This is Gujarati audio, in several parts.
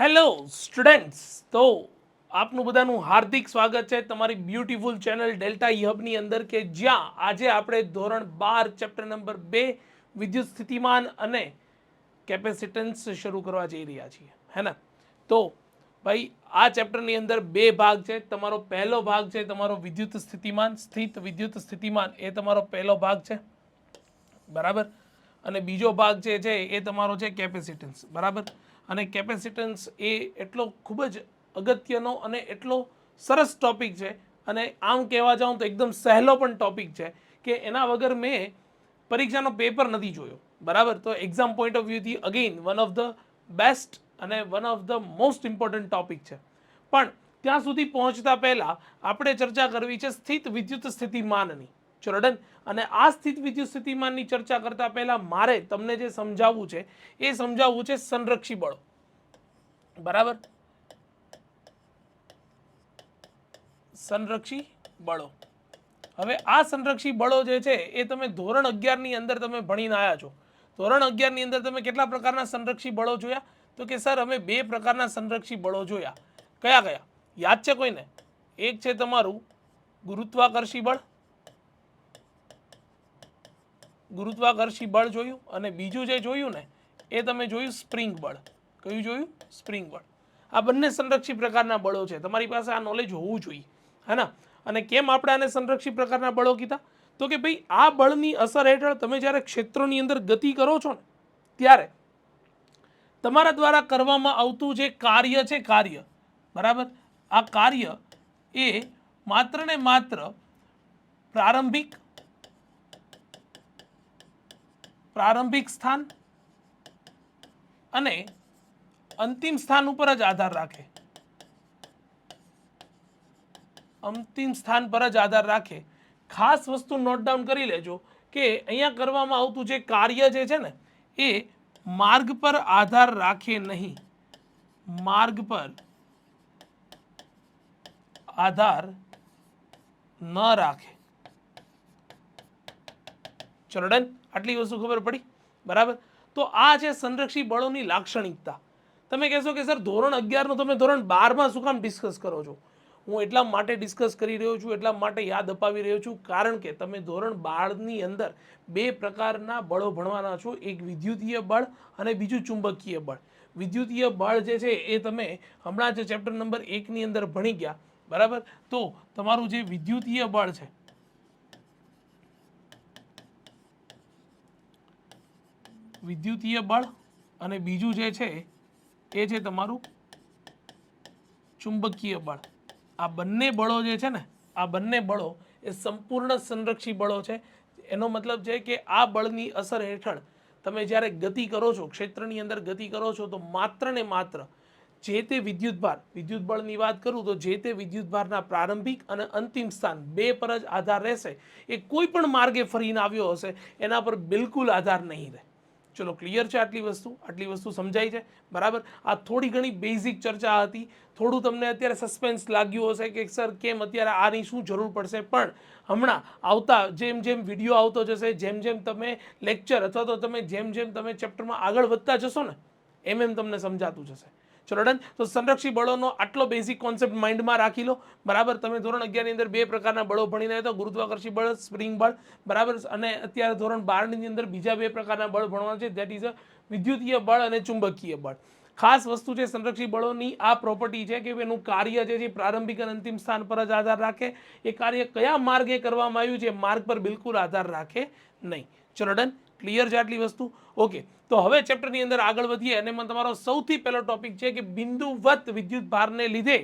હેલો સ્ટુડન્ટ્સ તો આપનું બધાનું હાર્દિક સ્વાગત છે તમારી બ્યુટીફુલ ચેનલ ડેલ્ટા હબની અંદર કે જ્યાં આજે આપણે ધોરણ બાર ચેપ્ટર નંબર બે, વિદ્યુત સ્થિતિમાન અને કેપેસિટન્સ શરૂ કરવા જઈ રહ્યા છીએ. હે ને? તો ભાઈ, આ ચેપ્ટરની અંદર બે ભાગ છે. તમારો પહેલો ભાગ છે તમારો વિદ્યુત સ્થિતિમાન, સ્થિત વિદ્યુત સ્થિતિમાન એ તમારો પહેલો ભાગ છે. બરાબર? અને બીજો ભાગ જે છે એ તમારો છે કેપેસિટન્સ બરાબર? અને કેપેસિટન્સ એ એટલો ખૂબ જ અગત્યનો અને એટલો સરસ ટોપિક છે. અને આમ કહેવા જાઉં તો એકદમ સહેલો પણ ટોપિક છે કે એના વગર મેં પરીક્ષાનો પેપર નથી જોયો. બરાબર? તો exam point of વ્યૂથી again one of the best અને one of the most important topic છે. પણ ત્યાં સુધી પહોંચતા પહેલાં આપણે ચર્ચા કરવી છે સ્થિત વિદ્યુત સ્થિતિમાનની. ચલો અને આ સ્થિત વિદ્યુત સ્થિતિમાનની ચર્ચા કરતા પહેલા મારે તમને જે સમજાવવું છે, એ સમજાવવું છે સંરક્ષી બળો. બરાબર? સંરક્ષી બળો. હવે આ સંરક્ષી બળો જે છે, એ તમે ધોરણ અગિયારની અંદર તમે ભણીને આવ્યા છો. ધોરણ અગિયારની અંદર તમે કેટલા પ્રકારના સંરક્ષી બળો જોયા? તો કે સર, અમે બે પ્રકારના સંરક્ષી બળો જોયા. કયા કયા? યાદ છે કોઈને? એક છે તમારું ગુરુત્વાકર્ષી બળ ગુરુત્વાકર્ષી બળ જોયું અને બીજું જે જોયું ને, એ તમે જોયું સ્પ્રિંગ બળ. કયું જોયું? સ્પ્રિંગ બળ. આ બંને સંરક્ષી પ્રકારના બળો છે. તમારી પાસે આ નોલેજ હોવું જોઈએ. હે ને અને કેમ આપણે આને સંરક્ષી પ્રકારના બળો કીધા? તો કે ભાઈ આ બળની અસર હેઠળ તમે જ્યારે ક્ષેત્રોની અંદર ગતિ કરો છો ને, ત્યારે તમારા દ્વારા કરવામાં આવતું જે કાર્ય છે કાર્ય, બરાબર? આ કાર્ય એ માત્ર ને માત્ર પ્રારંભિક પ્રારંભિક સ્થાન અને અંતિમ સ્થાન ઉપર જ આધાર રાખે. અંતિમ સ્થાન પર જ આધાર રાખે. ખાસ વસ્તુ નોટ ડાઉન કરી લેજો કે અહીંયા કરવામાં આવતું જે કાર્ય જે છે ને, એ માર્ગ પર આધાર રાખે નહીં. માર્ગ પર આધાર ન રાખે. ડન આટલી વસ્તુ ખબર પડી? બરાબર? તો આ છે સંરક્ષી બળોની લાક્ષણિકતા. તમે કહેશો કે, સર, ધોરણ અગિયારનું તમે ધોરણ બારમાં શું કામ ડિસ્કસ કરો છો? હું એટલા માટે ડિસ્કસ કરી રહ્યો છું, એટલા માટે યાદ અપાવી રહ્યો છું, કારણ કે તમે ધોરણ બારની અંદર બે પ્રકારના બળો ભણવાના છો. એક વિદ્યુતીય બળ અને બીજું ચુંબકીય બળ. વિદ્યુતીય બળ જે છે એ તમે હમણાં જે ચેપ્ટર નંબર એકની અંદર ભણી ગયા. બરાબર? તો તમારું જે વિદ્યુતીય બળ છે વિદ્યુતીય બળ અને બીજું જે છે, એ છે તમારું ચુંબકીય બળ. આ બંને બળો જે છે ને, આ બંને બળો એ સંપૂર્ણ સંરક્ષી બળો છે. એનો મતલબ છે કે આ બળની અસર હેઠળ તમે જ્યારે ગતિ કરો છો, ક્ષેત્રની અંદર ગતિ કરો છો, તો માત્ર ને માત્ર જે તે વિદ્યુતભાર વિદ્યુત બળની વાત કરું તો જે તે વિદ્યુતભારના પ્રારંભિક અને અંતિમ સ્થાન બે પર જ આધાર રહેશે. એ કોઈ પણ માર્ગે ફરીને આવ્યો હશે, એના પર બિલકુલ આધાર નહીં રહે. ચલો ક્લિયર છે આટલી વસ્તુ? આટલી વસ્તુ સમજાય છે? બરાબર? આ થોડી ઘણી બેઝિક ચર્ચા હતી. થોડું તમને અત્યારે સસ્પેન્સ લાગ્યું હશે કે, સર, કેમ અત્યારે આની શું જરૂર પડશે? પણ હમણાં આવતા જેમ જેમ વીડિયો આવતો જશે, જેમ જેમ તમે લેક્ચર અથવા તો તમે જેમ જેમ તમે ચેપ્ટરમાં આગળ વધતા જશો ને, એમ એમ તમને સમજાતું જશે. ચલો, ડન. તો સંરક્ષી બળોનો આટલો બેઝિક કોન્સેપ્ટ માઇન્ડમાં રાખી લો. બરાબર, તમે ધોરણ અગિયારની અંદર બે પ્રકારના બળો ભણીને તો ગુરુત્વાકર્ષી બળ, સ્પ્રિંગ બળ. બરાબર, અને અત્યારે ધોરણ બારની અંદર બીજા બે પ્રકારના બળ ભણવાના છે. દેટ ઇઝ અ વિદ્યુતીય બળ અને ચુંબકીય બળ. ખાસ વસ્તુ છે સંરક્ષી બળોની આ પ્રોપર્ટી છે કે એનું કાર્ય જે છે પ્રારંભિક અને અંતિમ સ્થાન પર જ આધાર રાખે. એ કાર્ય કયા માર્ગે કરવામાં આવ્યું છે માર્ગ પર બિલકુલ આધાર રાખે નહીં. ચલો, ડન. ક્લિયર છે આટલી વસ્તુ? ઓકે. તો હવે ચેપ્ટરની અંદર આગળ વધીએ અને એમાં તમારો સૌથી પહેલો ટોપિક છે કે બિંદુવત વિદ્યુત ભારને લીધે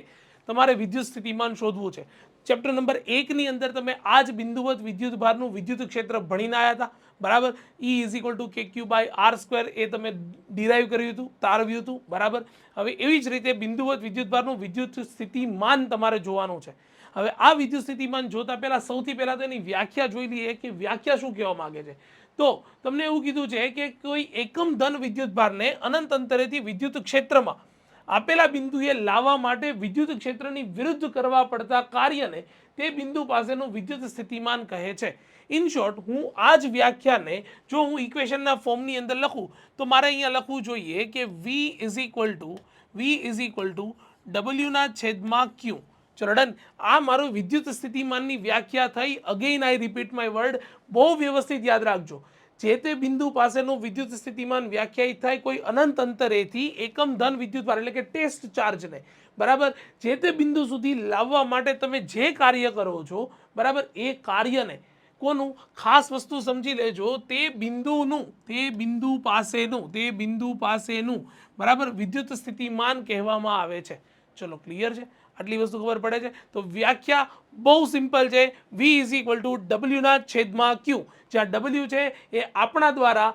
તમારે વિદ્યુત સ્થિતિમાન શોધવું છે. ચેપ્ટર નંબર એકની અંદર તમે આ જ બિંદુવત વિદ્યુત ભારનું વિદ્યુત ક્ષેત્ર ભણીને આવ્યા હતા. બરાબર? E is equal to K Q by R square એ તમે ડિરાઈવ કર્યું હતું, તારવ્યું હતું. બરાબર? હવે એવી જ રીતે બિંદુવત વિદ્યુત ભારનું વિદ્યુત સ્થિતિમાન તમારે જોવાનું છે. હવે આ વિદ્યુત સ્થિતિમાન જોતા પહેલાં સૌથી પહેલાં તો એની વ્યાખ્યા જોઈ લઈએ કે વ્યાખ્યા શું કહેવા માગે છે. તો તમને એવું કીધું છે કે કોઈ એકમ ધન વિદ્યુત ભારને અનંત અંતરેથી વિદ્યુત ક્ષેત્રમાં આપેલા બિંદુએ લાવવા માટે વિદ્યુત ક્ષેત્રની વિરુદ્ધ કરવા પડતા કાર્યને તે બિંદુ પાસેનું વિદ્યુત સ્થિતિમાન કહે છે. ઇન શોર્ટ હું આ જ વ્યાખ્યાને જો હું ઇક્વેશનના ફોર્મની અંદર લખું, તો મારે અહીંયા લખવું જોઈએ કે V is equal to V is equal to ડબલ્યુના છેદમાં ક્યુ ચલો આ મારું વિદ્યુત સ્થિતિમાનની વ્યાખ્યા થઈ. Again I repeat my word બહુ વ્યવસ્થિત યાદ રાખજો. જે તે બિંદુ પાસેનું વિદ્યુત સ્થિતિમાન વ્યાખ્યાયિત થાય, કોઈ અનંત અંતરેથી એકમ ધન વિદ્યુત ભાર, એટલે કે ટેસ્ટ ચાર્જને બરાબર? જે તે બિંદુ સુધી લાવવા માટે તમે જે કાર્ય કરો છો, બરાબર? એ કાર્યને. કોનું? ખાસ વસ્તુ સમજી લેજો. તે બિંદુનું, તે બિંદુ પાસેનું, તે બિંદુ પાસેનું, બરાબર? વિદ્યુત સ્થિતિમાન કહેવામાં આવે છે. ચલો ક્લિયર છે? આટલી વસ્તુ ખબર પડે છે? તો વ્યાખ્યા બહુ સિમ્પલ છે. વી ઇઝ ઇક્વલ ટુ ડબલ્યુના છેદમાં ક્યુ જ્યાં ડબલ્યુ છે એ આપણા દ્વારા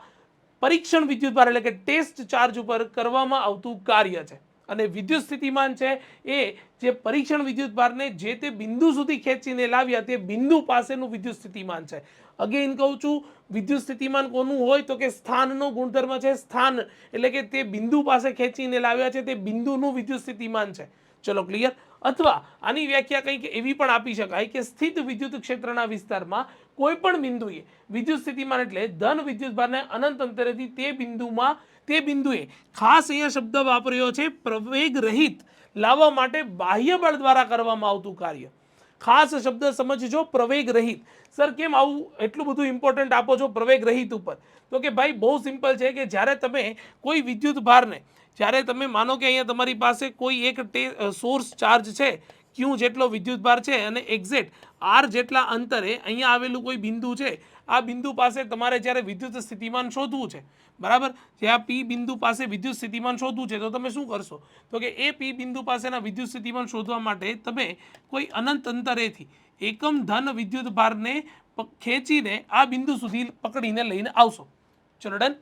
પરીક્ષણ વિદ્યુતભાર એટલે કે ટેસ્ટ ચાર્જ ઉપર કરવામાં આવતું કાર્ય છે. અને વિદ્યુત સ્થિતિમાન છે એ જે પરીક્ષણ વિદ્યુતભારને જે તે બિંદુ સુધી ખેંચીને લાવ્યા તે બિંદુ પાસેનું વિદ્યુત સ્થિતિમાન છે. અગેઇન કહું છું, વિદ્યુત સ્થિતિમાન કોનું હોય તો કે સ્થાનનો ગુણધર્મ છે. સ્થાન એટલે કે તે બિંદુ પાસે ખેંચીને લાવ્યા છે તે બિંદુનું વિદ્યુત સ્થિતિમાન છે. ચલો ક્લિયર અથવા આની વ્યાખ્યા કંઈક એવી પણ આપી શકાય કે સ્થિત વિદ્યુત ક્ષેત્રના વિસ્તારમાં કોઈ પણ બિંદુએ વિદ્યુત સ્થિતિમાન એટલે ધન વિદ્યુતભારને અનંત અંતરેથી તે બિંદુમાં, તે બિંદુએ ખાસ અહીંયા શબ્દ વાપર્યો છે પ્રવેગ રહિત, લાવવા માટે બાહ્ય બળ દ્વારા કરવામાં આવતું કાર્ય. ખાસ શબ્દ સમજજો, પ્રવેગ રહિત. સર, કેમ આવું એટલું બધું ઇમ્પોર્ટન્ટ આપો છો પ્રવેગ રહિત ઉપર? તો કે ભાઈ બહુ સિમ્પલ છે કે જ્યારે તમે કોઈ વિદ્યુત ભારને જ્યારે તમે માનો કે અહીંયા તમારી પાસે કોઈ એક સોર્સ ચાર્જ છે ક્યુ જેટલો વિદ્યુત ભાર છે અને એક્ઝેક્ટ આર જેટલા અંતરે અહીંયા આવેલું કોઈ બિંદુ છે, આ બિંદુ પાસે તમારે જ્યારે વિદ્યુત સ્થિતિમાન શોધવું છે, બરાબર? જ્યાં પી બિંદુ પાસે વિદ્યુત સ્થિતિમાન શોધવું છે, તો તમે શું કરશો? તો કે એ પી બિંદુ પાસેના વિદ્યુત સ્થિતિમાન શોધવા માટે તમે કોઈ અનંત અંતરેથી એકમ ધન વિદ્યુત ભારને ખેંચીને આ બિંદુ સુધી પકડીને લઈને આવશો. ચલો ડન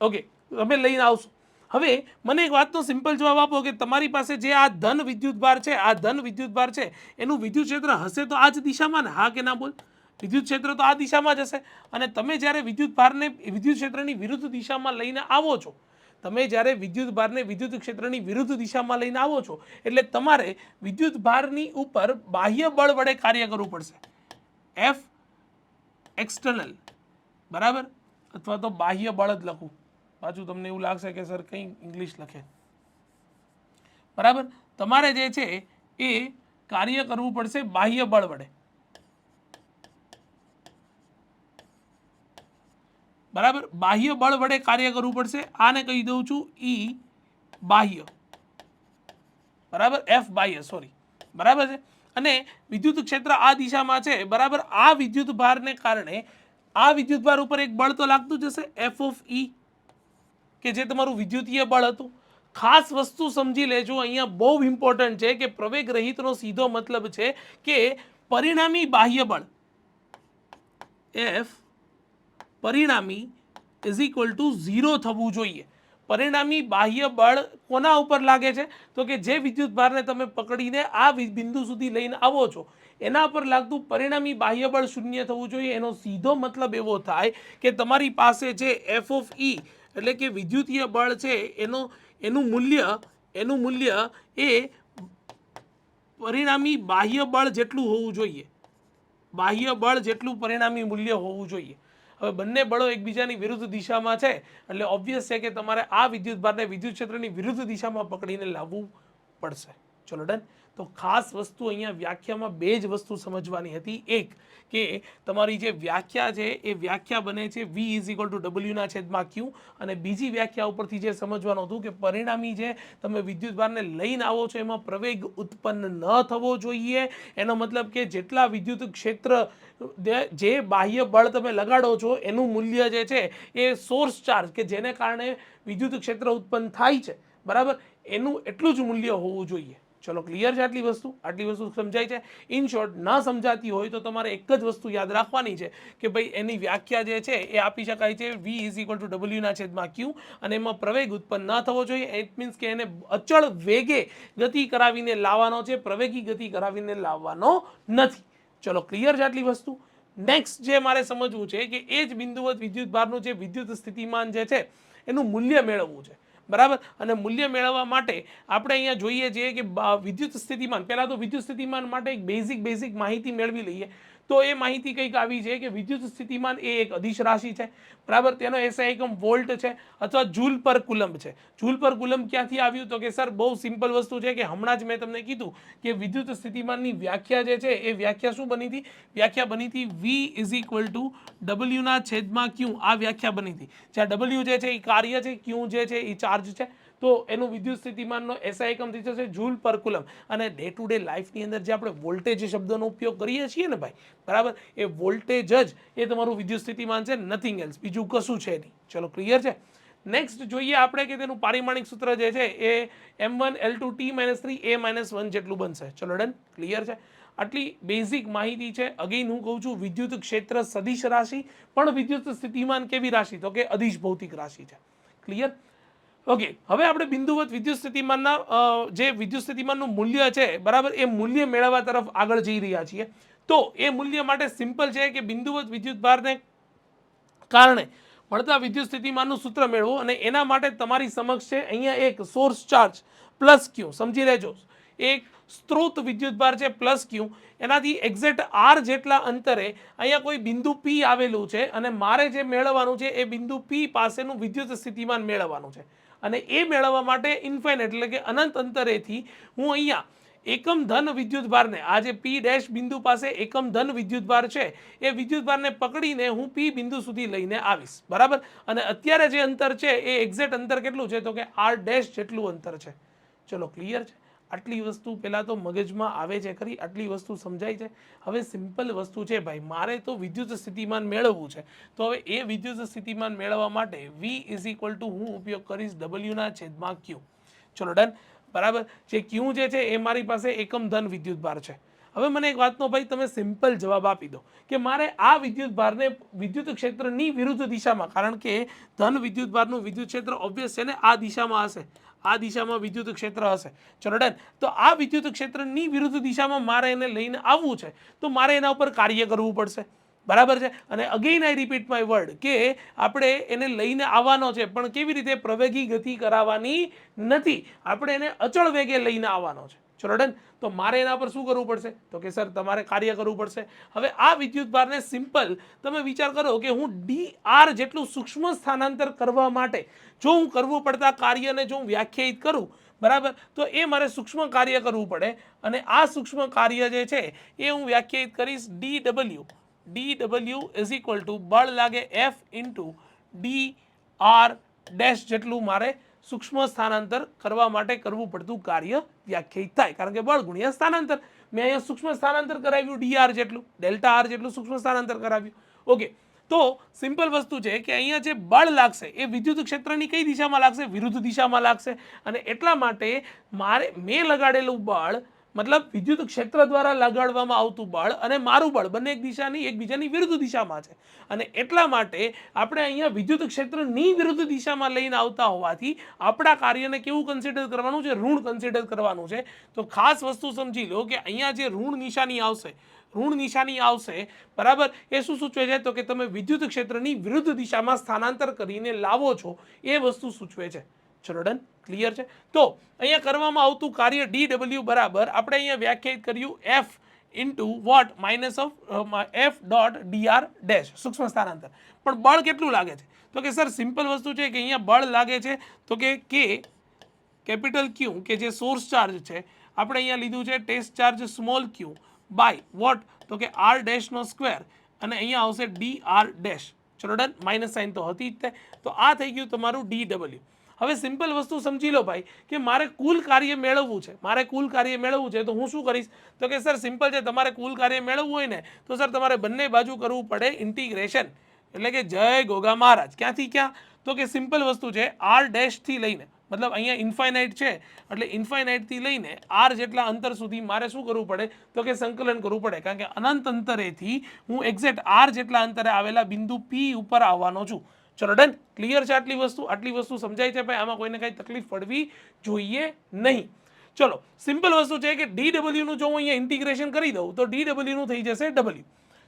ઓકે તમે લઈને આવશો. હવે મને એક વાતનો સિમ્પલ જવાબ આપો કે તમારી પાસે જે આ ધન વિદ્યુતભાર છે, આ ધન વિદ્યુતભાર છે, એનું વિદ્યુત ક્ષેત્ર હશે તો આ જ દિશામાં ને? હા કે ના બોલ? વિદ્યુત ક્ષેત્ર તો આ દિશામાં જ હશે. અને તમે જ્યારે વિદ્યુત ભારને, વિદ્યુત ક્ષેત્રની વિરુદ્ધ દિશામાં લઈને આવો છો, તમે જ્યારે વિદ્યુત ભારને વિદ્યુત ક્ષેત્રની વિરુદ્ધ દિશામાં લઈને આવો છો, એટલે તમારે વિદ્યુત ભારની ઉપર બાહ્ય બળ વડે કાર્ય કરવું પડશે. એફ એક્સટર્નલ બરાબર? અથવા તો બાહ્ય બળ જ લખું પાછું તમને એવું લાગશે કે સર કંઈ ઇંગ્લિશ લખે. બરાબર? તમારે જે છે એ કાર્ય કરવું પડશે બાહ્ય બળ વડે. બરાબર? બાહ્ય બળ વડે કાર્ય કરવું પડશે. આને કહી દઉં છું ઈ બાહ્ય. બરાબર? એફ બાહ્ય સોરી બરાબર છે? અને વિદ્યુત ક્ષેત્ર આ દિશામાં છે. બરાબર? આ વિદ્યુત ભારને કારણે આ વિદ્યુત ભાર ઉપર એક બળ તો લાગતું જ હશે. એફ ઓફ ઈ કે જે તમારું વિદ્યુતીય બળ હતું. ખાસ વસ્તુ સમજી લેજો, અહીંયા બહુ ઇમ્પોર્ટન્ટ છે કે પ્રવેગ રહિતનો સીધો મતલબ છે કે પરિણામી બાહ્ય બળ. એફ પરિણામી ઇઝ ઇક્વલ ટુ ઝીરો થવું જોઈએ. પરિણામી બાહ્ય બળ કોના ઉપર લાગે છે? તો કે જે વિદ્યુત ભારને તમે પકડીને આ બિંદુ સુધી લઈને આવો છો, એના પર લાગતું પરિણામી બાહ્ય બળ શૂન્ય થવું જોઈએ. એનો સીધો મતલબ એવો થાય કે તમારી પાસે જે એફ ઓફ ઈ એટલે કે વિદ્યુતીય બળ છે, એનો, એનું મૂલ્ય એનું મૂલ્ય એ પરિણામી બાહ્ય બળ જેટલું હોવું જોઈએ. બાહ્ય બળ જેટલું પરિણામી મૂલ્ય હોવું જોઈએ. હવે બંને બળો એકબીજાની વિરુદ્ધ દિશામાં છે, એટલે ઓબ્વિયસ છે કે તમારે આ વિદ્યુત ભારને વિદ્યુત ક્ષેત્રની વિરુદ્ધ દિશામાં પકડીને લાવવું પડશે. ચલો ડન તો ખાસ વસ્તુ અહીંયા વ્યાખ્યામાં બે જ વસ્તુ સમજવાની હતી. એક, કે તમારી જે વ્યાખ્યા છે, એ વ્યાખ્યા બને છે વી ઇઝ ઇક્વલ ટુ ડબલ્યુના છેદમાં ક્યુ અને બીજી વ્યાખ્યા ઉપરથી જે સમજવાનું હતું કે પરિણામી જે તમે વિદ્યુત ભારને લઈને આવો છો, એમાં પ્રવેગ ઉત્પન્ન ન થવો જોઈએ. એનો મતલબ કે જેટલા વિદ્યુત ક્ષેત્ર જે બાહ્ય બળ તમે લગાડો છો, એનું મૂલ્ય જે છે, એ સોર્સ ચાર્જ કે જેને કારણે વિદ્યુત ક્ષેત્ર ઉત્પન્ન થાય છે. બરાબર? એનું એટલું જ મૂલ્ય હોવું જોઈએ. ચલો ક્લિયર છે આટલી વસ્તુ? આટલી વસ્તુ સમજાય છે? ઇન શોર્ટ ન સમજાતી હોય તો તમારે એક જ વસ્તુ યાદ રાખવાની છે કે ભાઈ એની વ્યાખ્યા જે છે એ આપી શકાય છે વી ઇઝ ઇક્વલ ટુ ડબલ્યુના છેદમાં ક્યુ અને એમાં પ્રવેગ ઉત્પન્ન ન થવો જોઈએ. ઇટ મીન્સ કે એને અચળ વેગે ગતિ કરાવીને લાવવાનો છે, પ્રવેગી ગતિ કરાવીને લાવવાનો નથી. ચલો ક્લિયર છે આટલી વસ્તુ? નેક્સ્ટ જે મારે સમજવું છે કે એ જ બિંદુવત વિદ્યુત ભારનું જે વિદ્યુત સ્થિતિમાન જે છે, એનું મૂલ્ય મેળવવું છે. બરાબર? અને મૂલ્ય મેળવવા માટે આપણે અહીંયા જોઈએ છીએ કે વિદ્યુત સ્થિતિમાન, પહેલાં તો વિદ્યુત સ્થિતિમાન માટે એક બેઝિક બેઝિક માહિતી મેળવી લઈએ. તો એ માહિતી કંઈક આવી છે કે વિદ્યુત સ્થિતિમાન એ એક અધિશ રાશિ છે. બરાબર? તેનો એસઆઈ એકમ વોલ્ટ છે અથવા જૂલ પર કુલંબ છે. જૂલ પર કુલંબ ક્યાંથી આવ્યું? તો કે સર, બહુ સિમ્પલ વસ્તુ છે કે હમણાં જ મેં તમને કીધું કે વિદ્યુત સ્થિતિમાનની વ્યાખ્યા જે છે એ વ્યાખ્યા શું બની હતી? વ્યાખ્યા બની હતી વી ઇઝ ઇક્વલ ટુ ડબલ્યુના છેદમાં ક્યુ આ વ્યાખ્યા બની હતી. જ્યાં ડબલ્યુ જે છે એ કાર્ય છે ક્યુ જે છે એ ચાર્જ છે. તો એનું વિદ્યુત સ્થિતિમાનનો એસઆઈ એકમ થઈ જશે જૂલ પર કુલમ. અને ડે ટુ ડે લાઈફની અંદર જે આપણે વોલ્ટેજ શબ્દનો ઉપયોગ કરીએ છીએ ને ભાઈ, બરાબર? એ વોલ્ટેજ જ એ તમારું વિદ્યુત સ્થિતિમાન છે નથિંગ એલ્સ બીજું કશું છે નહીં. ચલો ક્લિયર છે? નેક્સ્ટ જોઈએ આપણે કે તેનું પારિમાણિક સૂત્ર જે છે, એ M one L two T minus three A minus one જેટલું બનશે. ચલો ડન ક્લિયર છે? આટલી બેઝિક માહિતી છે. અગેઇન હું કહું છું, વિદ્યુત ક્ષેત્ર સદિશ રાશિ, પણ વિદ્યુત સ્થિતિમાન કેવી રાશિ? તો કે અધિશ ભૌતિક રાશિ છે. ક્લિયર ઓકે હવે આપણે બિંદુવત વિદ્યુત સ્થિતિમાનના જે વિદ્યુત સ્થિતિમાનનું મૂલ્ય છે, બરાબર, એ મૂલ્ય મેળવવા તરફ આગળ જઈ રહ્યા છીએ. તો એ મૂલ્ય માટે સિમ્પલ છે કે બિંદુવત વિદ્યુત ભારને કારણે મળતા વિદ્યુત સ્થિતિમાનનું સૂત્ર મેળવો અને એના માટે તમારી સમક્ષ છે, અહીંયા એક સોર્સ ચાર્જ પ્લસ ક્યુ સમજી લેજો. એક સ્ત્રોત વિદ્યુતભાર છે પ્લસ ક્યુ એનાથી એક્ઝેક્ટ આર જેટલા અંતરે અહીંયા કોઈ બિંદુ પી આવેલું છે અને મારે જે મેળવવાનું છે એ બિંદુ પી પાસેનું વિદ્યુત સ્થિતિમાન મેળવવાનું છે. અને એ મેળવવા માટે ઇન્ફાઇન એટલે કે અનંત અંતરેથી હું અહીંયા એકમ ધન વિદ્યુતભારને આ જે પી ડેશ બિંદુ પાસે એકમ ધન વિદ્યુતભાર છે, એ વિદ્યુતભારને પકડીને હું પી બિંદુ સુધી લઈને આવીશ. બરાબર? અને અત્યારે જે અંતર છે, એ એક્ઝેક્ટ અંતર કેટલું છે? તો કે આર ડેશ જેટલું અંતર છે. ચલો ક્લિયર છે? આટલી વસ્તુ પહેલાં તો મગજમાં આવે છે ખરી, આટલી વસ્તુ સમજાય છે. હવે સિમ્પલ વસ્તુ છે ભાઈ, મારે તો વિદ્યુત સ્થિતિમાન મેળવવું છે. તો હવે એ વિદ્યુત સ્થિતિમાન મેળવવા માટે વી ઇઝ ઇક્વલ ટુ હું ઉપયોગ કરીશ ડબલ્યુના છેદમાં ક્યુ ચલો ડન બરાબર? જે ક્યુ જે છે એ મારી પાસે એકમ ધન વિદ્યુત ભાર છે. હવે મને એક વાતનો ભાઈ તમે સિમ્પલ જવાબ આપી દો કે મારે આ વિદ્યુત ભારને વિદ્યુત ક્ષેત્રની વિરુદ્ધ દિશામાં, કારણ કે ધન વિદ્યુત ભારનું વિદ્યુત ક્ષેત્ર ઓબ્વિયસ છે ને, આ દિશામાં હશે. આ દિશામાં વિદ્યુત ક્ષેત્ર હશે. ચલો તો આ વિદ્યુત ક્ષેત્રની વિરુદ્ધ દિશામાં મારે એને લઈને આવવું છે, તો મારે એના ઉપર કાર્ય કરવું પડશે. બરાબર છે? અને again I repeat my word કે આપણે એને લઈને આવવાનો છે, પણ કેવી રીતે પ્રવેગી ગતિ કરાવવાની નથી. આપણે એને અચળ વેગે લઈને આવવાનો છે. ચલો તો મારે એના પર શું કરવું પડશે? તો કે સર, તમારે કાર્ય કરવું પડશે. હવે આ વિદ્યુત ભારને સિમ્પલ તમે વિચાર કરો કે હું ડી આર જેટલું સૂક્ષ્મ સ્થાનાંતર કરવા માટે જો હું કરવું પડતા કાર્યને જો હું વ્યાખ્યાયિત કરું, બરાબર? તો એ મારે સૂક્ષ્મ કાર્ય કરવું પડે અને આ સૂક્ષ્મ કાર્ય જે છે એ હું વ્યાખ્યાયિત કરીશ D W. D W is equal to બળ લાગે F into D R dash જેટલું મારે સૂક્ષ્મ સ્થાનાંતર કરવા માટે કરવું પડતું કાર્ય વ્યાખ્યાયિત થાય. કારણ કે બળ ગુણ્યા સ્થાનાંતર. મેં અહીંયા સૂક્ષ્મ સ્થાનાંતર કરાવ્યું ડી આર જેટલું ડેલ્ટા આર જેટલું સૂક્ષ્મ સ્થાનાંતર કરાવ્યું. ઓકે તો સિમ્પલ વસ્તુ છે કે અહીંયા જે બળ લાગશે એ વિદ્યુત ક્ષેત્રની કઈ દિશામાં લાગશે? વિરુદ્ધ દિશામાં લાગશે. અને એટલા માટે મારે, મેં લગાડેલું બળ મતલબ વિદ્યુત ક્ષેત્ર દ્વારા લગાડવામાં આવતું બળ અને મારું બળ બંને એક દિશાની, એકબીજાની વિરુદ્ધ દિશામાં છે. અને એટલા માટે આપણે અહીંયા વિદ્યુત ક્ષેત્રની વિરુદ્ધ દિશામાં લઈને આવતા હોવાથી આપણા કાર્યને કેવું કન્સિડર કરવાનું છે? ઋણ કન્સિડર કરવાનું છે. તો ખાસ વસ્તુ સમજી લો કે અહીંયા જે ઋણ નિશાની આવશે, ઋણ નિશાની આવશે, બરાબર? એ શું સૂચવે છે? તો કે તમે વિદ્યુત ક્ષેત્રની વિરુદ્ધ દિશામાં સ્થાનાંતર કરીને લાવો છો. એ વસ્તુ સૂચવે છે. ચલો ડન ક્લિયર છે? તો અહીંયા કરવામાં આવતું કાર્ય ડી ડબલ્યુ બરાબર આપણે અહીંયા વ્યાખ્યાયિત કર્યું F into what minus of F dot D R dash સૂક્ષ્મ સ્થાનાંતર. પણ બળ કેટલું લાગે છે? તો કે સર સિમ્પલ વસ્તુ છે કે અહીંયા બળ લાગે છે, તો કે કે કેપિટલ ક્યુ કે જે સોર્સ ચાર્જ છે, આપણે અહીંયા લીધું છે test charge small Q by what તો કે આર ડેશનો સ્ક્વેર અને અહીંયા આવશે ડી આર ડેશ ચલો ડન માઇનસ સાઇન તો હતી જ તે. તો આ થઈ ગયું તમારું ડી ડબલ્યુ હવે સિમ્પલ વસ્તુ સમજી લો ભાઈ, કે મારે કુલ કાર્ય મેળવવું છે. મારે કુલ કાર્ય મેળવવું છે તો હું શું કરીશ? તો કે સર સિમ્પલ છે, તમારે કુલ કાર્ય મેળવવું હોય ને, તો સર તમારે બંને બાજુ કરવું પડે ઇન્ટિગ્રેશન એટલે કે જય ગોગા મહારાજ. ક્યાંથી ક્યાં? તો કે સિમ્પલ વસ્તુ છે આર ડેશથી લઈને, મતલબ અહીંયા ઇન્ફાઇનાઇટ છે, એટલે ઇન્ફાઇનાઇટથી લઈને આર જેટલા અંતર સુધી મારે શું કરવું પડે? તો કે સંકલન કરવું પડે. કારણ કે અનંત અંતરેથી હું એક્ઝેક્ટ આર જેટલા અંતરે આવેલા બિંદુ પી ઉપર આવવાનો છું. ચલો ડન ક્લિયર છે આટલી વસ્તુ? આટલી વસ્તુ સમજાય છે ભાઈ? આમાં કોઈને કાંઈ તકલીફ પડવી જોઈએ નહીં. ચલો સિમ્પલ વસ્તુ છે કે ડી ડબલ્યુનું જો હું અહીંયા ઇન્ટિગ્રેશન કરી દઉં, તો ડી ડબલ્યુનું થઈ જશે ડબલ્યુ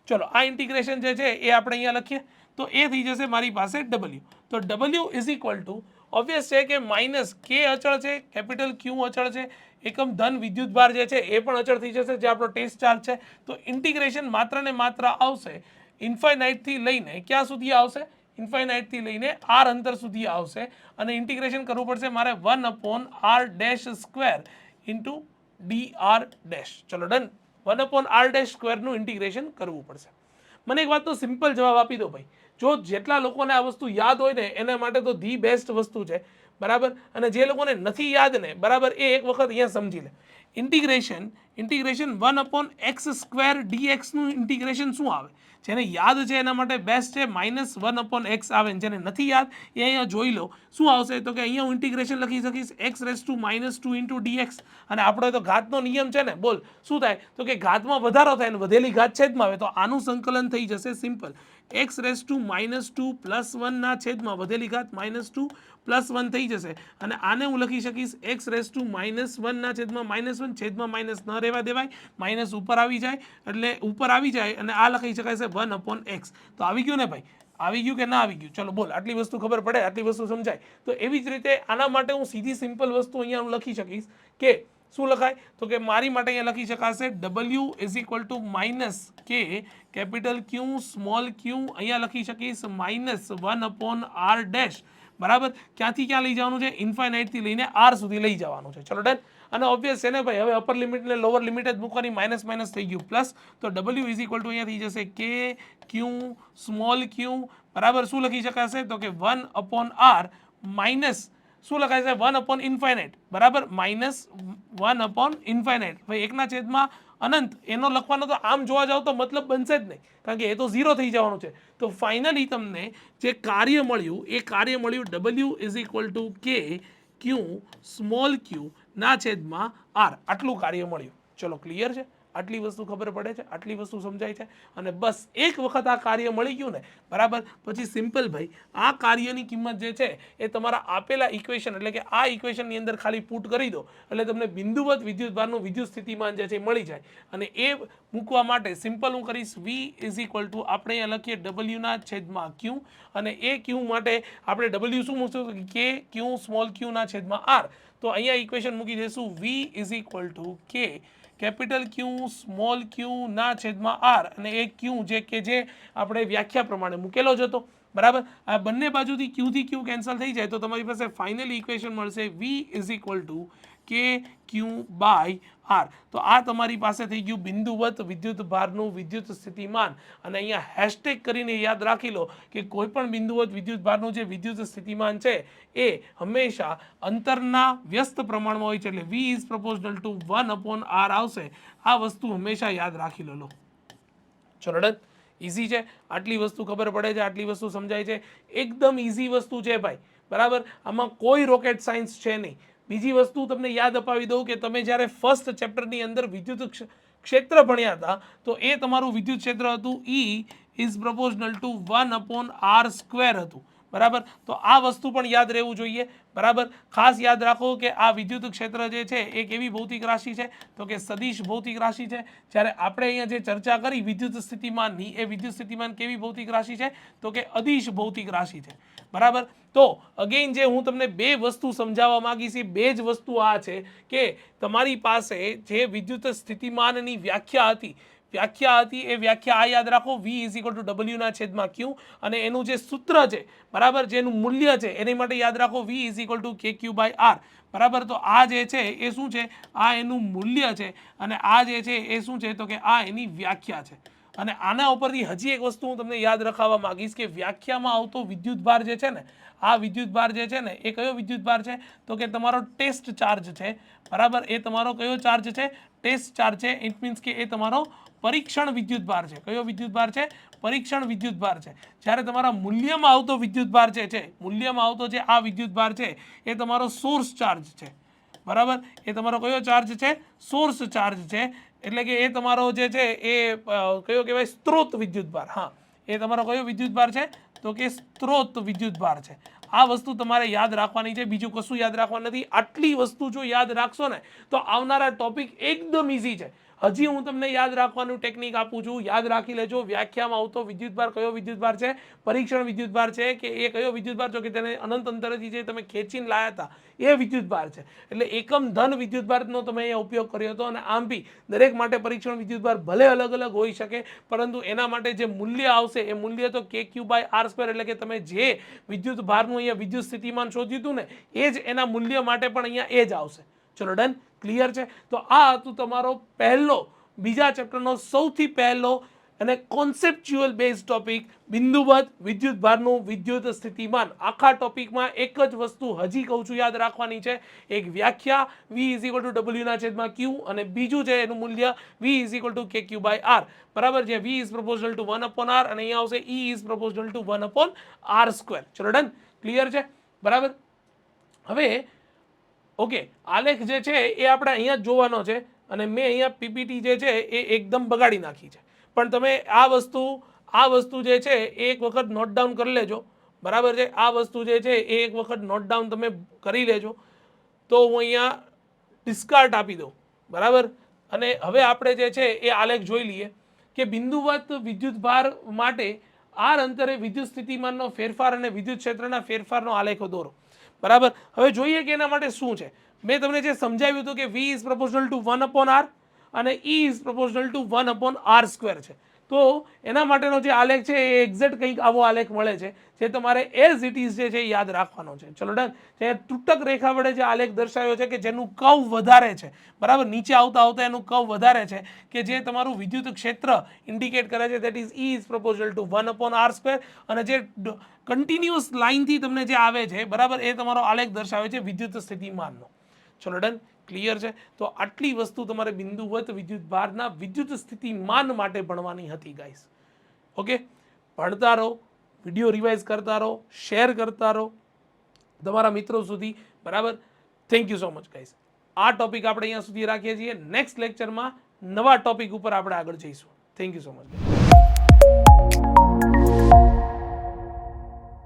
ચલો, આ ઇન્ટિગ્રેશન જે છે, એ આપણે અહીંયા લખીએ. તો એ થઈ જશે મારી પાસે ડબલ્યુ તો W is equal to obvious છે કે માઇનસ કે અચળ છે કેપિટલ ક્યુ અચળ છે, એકમ ધન વિદ્યુતભાર જે છે, એ પણ અચળ થઈ જશે, જે આપણો ટેસ્ટ ચાર્જ છે. તો ઇન્ટિગ્રેશન માત્ર ને માત્ર આવશે ઇન્ફાઇનાઇટથી લઈને ક્યાં સુધી આવશે? ઇન્ફાઇનાઇટથી લઈને આર અંતર સુધી આવશે અને ઇન્ટિગ્રેશન કરવું પડશે મારે one upon R dash square into D R dash. ચલો, done. One upon R dash સ્ક્વેરનું integration કરવું પડશે. મને એક વાતનો સિમ્પલ જવાબ આપી દો ભાઈ. જો જેટલા લોકોને આ વસ્તુ યાદ હોય ને, એના માટે તો ધી બેસ્ટ વસ્તુ છે. બરાબર? અને જે લોકોને નથી યાદ ને, બરાબર, એ એક વખત અહીંયા સમજી લે. Integration integration one upon X square ડીએક્સનું integration શું આવે? જેને યાદ છે એના માટે બેસ્ટ છે માઇનસ વન અપોન એક્સ આવે જેને નથી યાદ, એ અહીંયા જોઈ લો. શું આવશે? તો કે અહીંયા હું ઇન્ટિગ્રેશન લખી શકીશ X raise to minus two into D X અને આપણો તો ઘાતનો નિયમ છે ને, બોલ. શું થાય? તો કે ઘાતમાં વધારો થાય અને વધેલી ઘાત છેદમાં આવે, તો આનું સંકલન થઈ જશે simple X raise to minus two plus વનના છેદમાં વધેલી ઘાત માઇનસ ટુ પ્લસ વન થઈ જશે. અને આને હું લખી શકીશ એક્સ રેસ ટુ માઇનસ વનના છેદમાં માઇનસ વન છેદમાં માઇનસ ન રહેવા દેવાય માઇનસ ઉપર આવી જાય, એટલે ઉપર આવી જાય અને આ લખી શકાય છે વન અપોન એક્સ તો આવી ગયું ને ભાઈ? આવી ગયું કે ના આવી ગયું? ચલો બોલ, આટલી વસ્તુ ખબર પડે, આટલી વસ્તુ સમજાય. તો એવી જ રીતે આના માટે હું સીધી સિમ્પલ વસ્તુ અહીંયા હું લખી શકીશ કે શું લખાય? તો કે મારી માટે અહીંયા લખી શકાશે W is equal to minus K capital Q small Q અહીંયા લખી શકીશ minus one upon R dash બરાબર? ક્યાંથી ક્યાં લઈ જવાનું છે? ઇન્ફાઇનાઇટથી લઈને આર સુધી લઈ જવાનું છે. ચલો ડન અને ઓબ્વિયસ છે ને ભાઈ? હવે અપર લિમિટ ને લોઅર લિમિટ જ મૂકવાની માઇનસ માઇનસ થઈ ગયું. પ્લસ તો ડબલ્યુ ઇઝ ઇક્વલ ટુ અહીંયા થઈ જશે કે ક્યુ સ્મોલ ક્યુ બરાબર? શું લખી શકાશે? તો કે વન અપોન આર માઇનસ શું લખાય છે? One upon infinite. બરાબર? Minus one upon infinite. ભાઈ, એકના છેદમાં અનંત. એનો લખવાનો તો આમ જોવા જાવ તો મતલબ બનશે જ નહીં. કારણ કે એ તો ઝીરો થઈ જવાનું છે. તો ફાઇનલી તમને જે કાર્ય મળ્યું, એ કાર્ય મળ્યું W is equal to K Q small q ના છેદમાં આર આટલું કાર્ય મળ્યું. ચલો ક્લિયર છે? આટલી વસ્તુ ખબર પડે છે, આટલી વસ્તુ સમજાય છે અને બસ એક વખત આ કાર્ય મળી ગયું ને, બરાબર? પછી સિમ્પલ ભાઈ, આ કાર્યની કિંમત જે છે એ તમારા આપેલા ઇક્વેશન એટલે કે આ ઇક્વેશનની અંદર ખાલી પુટ કરી દો, એટલે તમને બિંદુવત વિદ્યુતભારનું વિદ્યુત સ્થિતિમાન જે છે મળી જાય. અને એ મૂકવા માટે સિમ્પલ હું કરીશ વી ઇઝ ઇક્વલ ટુ આપણે અહીંયા લખીએ ડબલ્યુના છેદમાં ક્યુ અને એ ક્યુ માટે આપણે ડબલ્યુ શું મૂકશું કે ક્યુ સ્મોલ ક્યુના છેદમાં આર તો અહીંયા ઇક્વેશન મૂકી દઈશું V is equal to K capital Q, small q, ના છેદમાં આર અને એ ક્યુ જે કે જે આપણે વ્યાખ્યા પ્રમાણે મૂકેલો જ હતો. બરાબર? આ બંને બાજુથી ક્યુથી ક્યુ કેન્સલ થઈ જાય તો તમારી પાસે ફાઇનલ ઇક્વેશન મળશે V is equal to K Q by R? તો આ તમારી પાસે થઈ ગયું બિંદુવત વિદ્યુત ભારનું વિદ્યુત સ્થિતિમાન. અને અહીંયા હેશટેગ કરીને યાદ રાખી લો કે કોઈ પણ બિંદુવત વિદ્યુત ભારનું જે વિદ્યુત સ્થિતિમાન છે, એ હંમેશા અંતરના વ્યસ્ત પ્રમાણમાં હોય છે. એટલે V is proportional to one upon R આવશે. આ વસ્તુ હંમેશા યાદ રાખી લો ચલો ડન ઇઝી છે. આટલી વસ્તુ ખબર પડે છે, આટલી વસ્તુ સમજાય છે. એકદમ ઇઝી વસ્તુ છે ભાઈ. બરાબર? આમાં કોઈ રોકેટ સાયન્સ છે નહીં. બીજી વસ્તુ તમને યાદ અપાવી દઉં કે તમે જ્યારે ફર્સ્ટ ચેપ્ટરની અંદર વિદ્યુત ક્ષ- ક્ષેત્ર ભણ્યા હતા, તો એ તમારું વિદ્યુત ક્ષેત્ર હતું E is proportional to one upon R square હતું. બરાબર? તો આ વસ્તુ પણ યાદ રહેવું જોઈએ. બરાબર? ખાસ યાદ રાખો કે આ વિદ્યુત ક્ષેત્ર જે છે એ કેવી ભૌતિક રાશિ છે, તો કે સદીશ ભૌતિક રાશિ છે. જ્યારે આપણે અહીંયા જે ચર્ચા કરી વિદ્યુત સ્થિતિમાનની એ વિદ્યુત સ્થિતિમાન કેવી ભૌતિક રાશિ છે? તો કે અદિશ ભૌતિક રાશિ છે. બરાબર? તો અગેઇન જે હું તમને બે વસ્તુ સમજાવવા માંગીશ એ બે જ વસ્તુ આ છે કે તમારી પાસે જે વિદ્યુત સ્થિતિમાનની વ્યાખ્યા હતી વ્યાખ્યા હતી, એ વ્યાખ્યા આ યાદ રાખો વી ઇઝ ઇક્વલ ટુ ડબલ્યુના છેદમાં ક્યુ અને એનું જે સૂત્ર છે, બરાબર જેનું મૂલ્ય છે, એની માટે યાદ રાખો V is equal to K Q by R બરાબર, તો આ જે છે, એ શું છે? આ એનું મૂલ્ય છે અને આ જે છે, એ શું છે? તો કે આ એની વ્યાખ્યા છે. અને આના ઉપરથી હજી એક વસ્તુ હું તમને યાદ રખાવવા માંગીશ કે વ્યાખ્યામાં આવતો વિદ્યુતભાર જે છે ને, આ વિદ્યુતભાર જે છે ને, એ કયો વિદ્યુતભાર છે? તો કે તમારો ટેસ્ટ ચાર્જ છે. બરાબર, એ તમારો કયો ચાર્જ છે? ટેસ્ટ ચાર્જ છે. ઇટ મીન્સ કે એ તમારો પરીક્ષણ વિદ્યુતભાર છે. કયો વિદ્યુતભાર છે? પરીક્ષણ વિદ્યુતભાર છે. જ્યારે તમારા મૂલ્યમાં આવતો વિદ્યુતભાર જે છે, મૂલ્યમાં આવતો જે આ વિદ્યુતભાર છે, એ તમારો સોર્સ ચાર્જ છે. બરાબર? એ તમારો કયો ચાર્જ છે? સોર્સ ચાર્જ છે. એટલે કે એ તમારો જે છે, એ કયો કહેવાય? સ્ત્રોત વિદ્યુતભાર હા. એ તમારો કયો વિદ્યુતભાર છે? તો કે સ્ત્રોત વિદ્યુતભાર છે. આ વસ્તુ તમારે યાદ રાખવાની છે. બીજું કશું યાદ રાખવાનું નથી. આટલી વસ્તુ જો યાદ રાખશો ને, તો આવનારા ટોપિક એકદમ ઇઝી છે. હજી હું તમને યાદ રાખવાનું ટેકનિક આપું છું. યાદ રાખી લેજો, વ્યાખ્યામાં આવતો વિદ્યુતભાર કયો વિદ્યુતભાર છે? પરીક્ષણ વિદ્યુતભાર છે કે એ કયો વિદ્યુતભાર છો કે તેને અનંત અંતરથી જે તમે ખેંચીને લાયા હતા, એ વિદ્યુતભાર છે. એટલે એકમ ધન વિદ્યુતભારનો તમે અહીંયા ઉપયોગ કર્યો હતો અને આમ બી દરેક માટે પરીક્ષણ વિદ્યુતભાર ભલે અલગ અલગ હોઈ શકે, પરંતુ એના માટે જે મૂલ્ય આવશે, એ મૂલ્ય તો કે ક્યુ બાય આર સ્ક્વેર એટલે કે તમે જે વિદ્યુત ભારનું અહીંયા વિદ્યુત સ્થિતિમાન શોધ્યું હતું ને, એ જ એના મૂલ્ય માટે પણ અહીંયા એ જ આવશે. ચલો ડન ક્લિયર છે? તો આ હતું તમારો પહેલો, બીજા ચેપ્ટરનો સૌથી પહેલો અને કોન્સેપ્ચ્યુઅલ બેઝ ટોપિક બિંદુબદ્ધ વિદ્યુત ભારનું વિદ્યુત સ્થિતિમાન. આખા ટોપિકમાં એક જ વસ્તુ હજી કહું છું, યાદ રાખવાની છે. એક વ્યાખ્યા વી ઇઝ ઇક્વલ ટુ ડબલ્યુના છેદમાં ક્યુ અને બીજું છે એનું મૂલ્ય V is equal to K Q by R બરાબર જે V is proportional to one upon R અને અહીંયા આવશે E is proportional to one upon R square ચલો ડન ક્લિયર છે? બરાબર? હવે ઓકે, આલેખ જે છે એ આપણે અહીંયા જ જોવાનો છે અને મેં અહીંયા પીપીટી જે છે એ એકદમ બગાડી નાખી છે. પણ તમે આ વસ્તુ આ વસ્તુ જે છે એ એક વખત નોટ ડાઉન કરી લેજો. બરાબર છે? આ વસ્તુ જે છે એ એક વખત નોટ ડાઉન તમે કરી લેજો. તો હું અહીંયા ડિસ્કાર્ટ આપી દઉં. બરાબર? અને હવે આપણે જે છે એ આલેખ જોઈ લઈએ કે બિંદુવત વિદ્યુત ભાર માટે આર અંતરે વિદ્યુત સ્થિતિમાનનો ફેરફાર અને વિદ્યુત ક્ષેત્રના ફેરફારનો આલેખો દોરો. બરાબર? હવે જોઈએ કે એના માટે શું છે. મેં તમને જે સમજાવ્યું હતું કે V is proportional to one upon R અને E is proportional to one upon R square છે. તો એના માટેનો જે આલેખ છે એ એક્ઝેક્ટ કંઈક આવો આલેખ મળે છે, જે તમારે એઝ ઇટ ઇઝ જે છે એ યાદ રાખવાનો છે. ચલો ડન જે તૂટક રેખા વડે જે આલેખ દર્શાવ્યો છે કે જેનું કવ વધારે છે, બરાબર? નીચે આવતા આવતા એનું કવ વધારે છે કે જે તમારું વિદ્યુત ક્ષેત્ર ઇન્ડિકેટ કરે છે that is E is proportional to one upon R square અને જે કન્ટિન્યુઅસ લાઇનથી તમને જે આવે છે, બરાબર? એ તમારો આલેખ દર્શાવે છે વિદ્યુત સ્થિતિમાનનો. ચલો ડન ક્લિયર છે? તો આટલી વસ્તુ તમારે બિંદુવત વિદ્યુત ભારના વિદ્યુત સ્થિતિમાન માટે ભણવાની હતી ગાઈસ ઓકે ભણતા રહો વીડિયો રિવાઇઝ કરતા રહો શેર કરતા રહો. તમારા મિત્રો સુધી, બરાબર? Thank you so much guys આ ટોપિક આપણે અહીંયા સુધી રાખીએ છીએ. નેક્સ્ટ લેક્ચરમાં નવા ટોપિક ઉપર આપણે આગળ જઈશું. Thank you so much